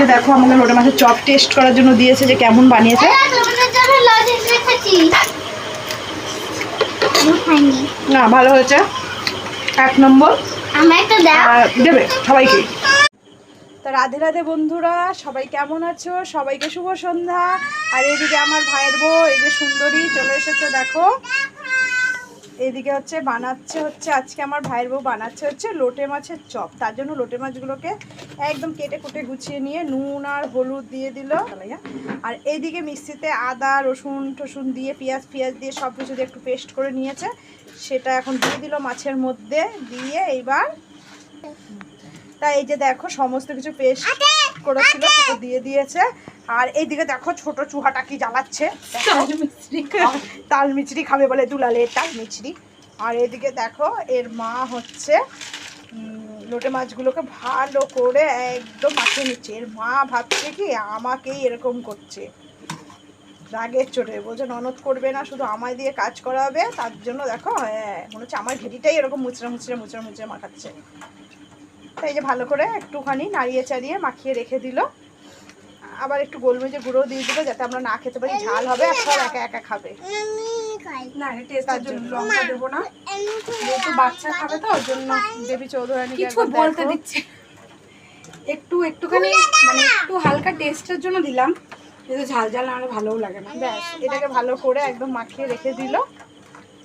যে দেখো আমাকে লোটে মাছের চপ টেস্ট করার জন্য দিয়েছে যে কেমন বানিয়েছে। না ভালো হয়েছে। এক নম্বর। দেবে সবাইকে। তা রাধে রাধে বন্ধুরা সবাই কেমন আছো? সবাইকে শুভ সন্ধ্যা। আর এদিকে আমার ভাইয়ের বউ এই যে সুন্দরী চলে এসেছে দেখো। এদিকে হচ্ছে বানাচ্ছে হচ্ছে আজকে আমার ভাইয়ের বউ বানাচ্ছে হচ্ছে লোটে মাছের চপ। তার জন্য লোটে মাছগুলোকে একদম কেটে কুটে গুছিয়ে নিয়ে নুন আর হলুদ দিয়ে দিল। আর এইদিকে মিক্সিতে আদা রসুন টসুন দিয়ে পেঁয়াজ পেঁয়াজ দিয়ে সব কিছু দিয়ে একটু পেস্ট করে নিয়েছে। সেটা এখন দিয়ে দিল মাছের মধ্যে দিয়ে এইবার। তা এই যে দেখো সমস্ত কিছু পেস্ট করেছিল দিয়ে দিয়েছে। আর এইদিকে দেখো ছোট চুহাটা কি জ্বালাচ্ছে। তাল মিচড়ি খাবে বলে দুলালে তাল মিচড়ি আর এদিকে দেখো এর মা হচ্ছে লোটে মাছগুলোকে ভালো করে একদম মাখিয়ে নিচ্ছে। এর মা ভাবছে কি আমাকেই এরকম করছে। রাগের চোটে। বলছে ননদ করবে না শুধু আমায় দিয়ে কাজ করাবে। তার জন্য দেখো হ্যাঁ মনে হচ্ছে আমার ঘেটিটাই এরকম মুচড়ে মুচড়ে মুচড়ে মুচড়ে মাখাচ্ছে। তাই যে ভালো করে একটুখানি নাড়িয়ে চাড়িয়ে মাখিয়ে রেখে দিল। আবার একটু গোলমরিচের গুঁড়ো দিয়ে দিল যাতে আমরা না খেতে পারি ঝাল হবে আর সব একা একা খাবে। না টেস্টের জন্য লঙ্কা দেবো না। যেহেতু বাচ্চা খাবে তো ওর জন্য দেবী চৌধুরানী কিছু বলতে দিচ্ছে। একটু একটুখানি মানে একটু হালকা টেস্টের জন্য দিলাম। কিন্তু ঝাল ঝাল না হলে ভালোও লাগে না। ব্যাস এটাকে ভালো করে একদম মাখিয়ে রেখে দিল।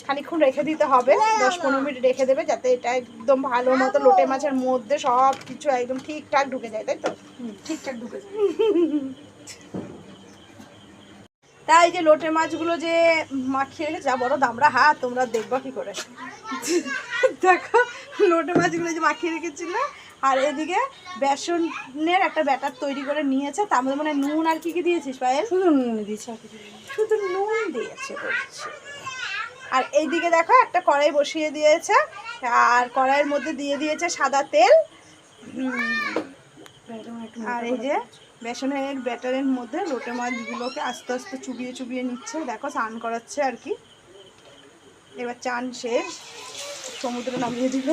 খানিক্ষণ রেখে দিতে হবে দশ পনেরো মিনিট রেখে দেবে যাতে এটা একদম ভালো মতো লোটে মাছের মধ্যে সব কিছু একদম ঠিকঠাক ঢুকে যায় তাই তো? ঠিকঠাক ঢুকে যায়। তাই যে লোটে মাছগুলো যে মাখিয়ে রেখেছে যা বড় দামড়া হাত তোমরা দেখবা কি করে। দেখো লোটে মাছগুলো যে মাখিয়ে রেখেছিল আর এদিকে বেসনের একটা ব্যাটার তৈরি করে নিয়েছে তার মধ্যে মানে নুন আর কি কি দিয়েছিস পায়েল? শুধু নুন দিইনি। শুধু নুন দিয়েছে বলছে। আর এইদিকে দেখো একটা কড়াই বসিয়ে দিয়েছে। আর কড়াইয়ের মধ্যে দিয়ে দিয়েছে সাদা তেল। আর এই যে বেসনের ব্যাটারের মধ্যে লোটে মাছগুলোকে আস্তে আস্তে চুবিয়ে চুবিয়ে নিচ্ছে। দেখো স্নান করাচ্ছে আর কি। এবার চান শেষ। সমুদ্রে নামিয়ে দিল।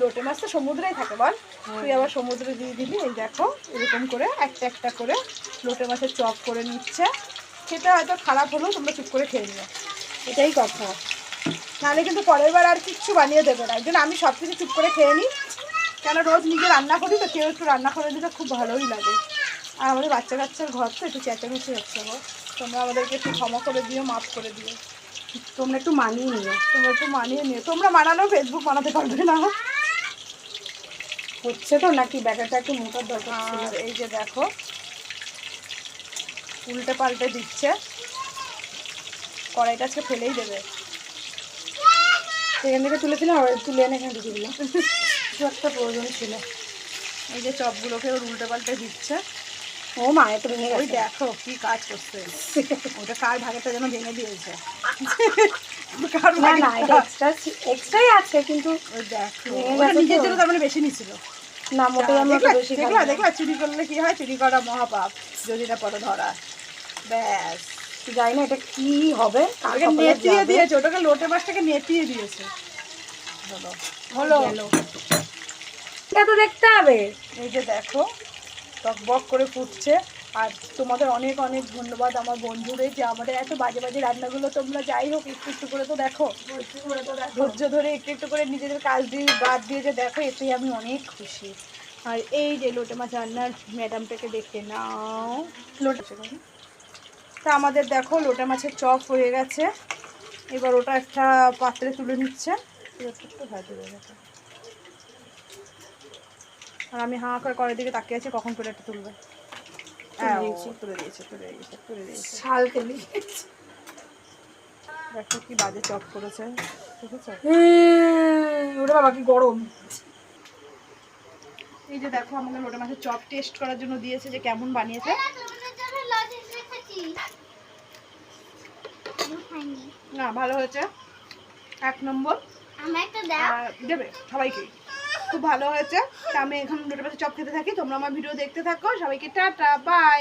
লোটে মাছ তো সমুদ্রেই থাকে বল। তুই আবার সমুদ্রে দিয়ে দিবি। এই দেখো এরকম করে একটা একটা করে লোটে মাছের চপ করে নিচ্ছে। সেটা হয়তো খারাপ হলেও তোমরা চুপ করে খেয়ে নিও। এটাই কথা। নাহলে কিন্তু পরের বার আর কিচ্ছু বানিয়ে দেবে না। একজন আমি সব কিছু চুপ করে খেয়ে নিই। কেন রোজ নিজে রান্না করি তো কেউ একটু রান্না করে দিলে খুব ভালোই লাগে। আর আমাদের বাচ্চা কাচ্চার ঘর তো একটু চেঁচামেচি হচ্ছে গো। তোমরা আমাদেরকে একটু ক্ষমা করে দিও মাফ করে দিও। তোমরা একটু মানিয়ে নিও। তোমরা একটু মানিয়ে নিও। তোমরা মানানো ফেসবুক বানাতে পারবে না। হচ্ছে তো নাকি ব্যাটারটা একটু মোটার দরকার আর এই যে দেখো উল্টে পাল্টে দিচ্ছে। কড়াইটা আজকে ফেলেই দেবে। সেখান থেকে তুলেছিলাম আবার তুলে এনে এখানে ঢুকে দিলাম। কিছু একটা প্রয়োজন ছিল। এই যে চপগুলোকে ওর উল্টে পাল্টে দিচ্ছে। ও মা এত ভেঙে ওই দেখো কি কাজ করছে। ওটা কার ভাগেটা যেন ভেঙে দিয়েছে। কার না না এটা এক্সট্রা এক্সট্রাই আছে কিন্তু ওই দেখো। ভেঙে ওটা গেছে নিজের জন্য তার মানে বেশি নিছিল। না মোটেই আমি একটু বেশি দেখলা দেখলা চুরি করলে কি হয়? চুরি করা মহাপাপ। যদি না পরে ধরা। ব্যাস। জানি না এটা কি হবে। ওটাকে নেতিয়ে দিয়েছে ওটাকে লোটে মাছটাকে নেতিয়ে দিয়েছে। হলো। এটা তো দেখতে হবে। এই যে দেখো টক বক করে ফুটছে। আর তোমাদের অনেক অনেক ধন্যবাদ আমার বন্ধুদের যে আমাদের এত বাজে বাজে রান্নাগুলো তোমরা যাই হোক একটু একটু করে তো দেখো। ধৈর্য ধরে একটু একটু করে নিজেদের কাজ দিয়ে বাদ দিয়ে যে দেখো এতেই আমি অনেক খুশি। আর এই যে লোটে মাছ রান্নার ম্যাডামটাকে দেখে নাও। লোটে তা আমাদের দেখো লোটা মাছের চপ হয়ে গেছে। এবার ওটা একটা পাত্রে তুলে নিচ্ছে। আর আমি হাঁ করে করার দিকে তাকিয়ে আছি কখন করে একটা তুলবে দেখো কি বাজে চপ করেছে ওরে বাবা কি গরম। এই যে দেখো আমাকে লোটে মাছের চপ টেস্ট করার জন্য দিয়েছে যে কেমন বানিয়েছে তোমাদের জন্য লজেন্স রেখেছি আমি খাইনি না ভালো হয়েছে। এক নম্বর। দেবে সবাইকে। খুব ভালো হয়েছে। আমি এখন দুটো পাশে চপ খেতে থাকি। তোমরা আমার ভিডিও দেখতে থাকো। সবাইকে টাটা বাই।